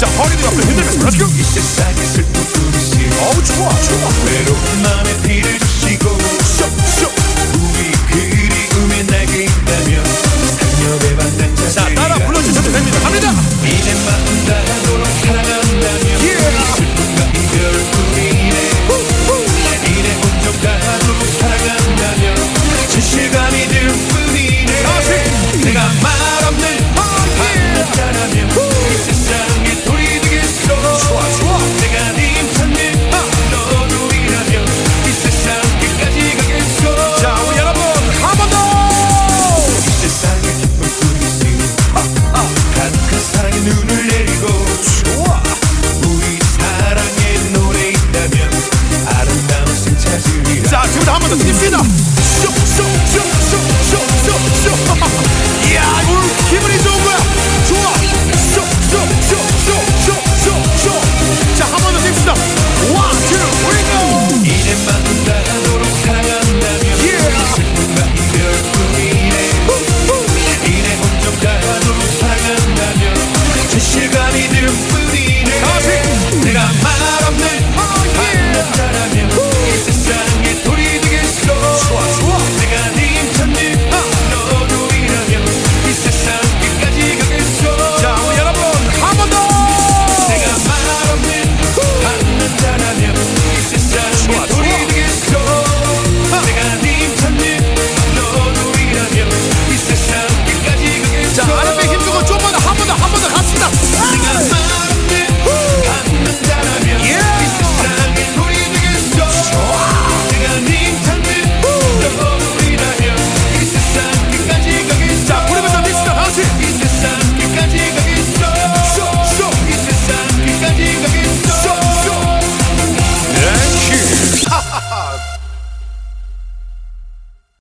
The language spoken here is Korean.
자 허리도 옆으로 흔들면서 어우 좋아 좋아. now.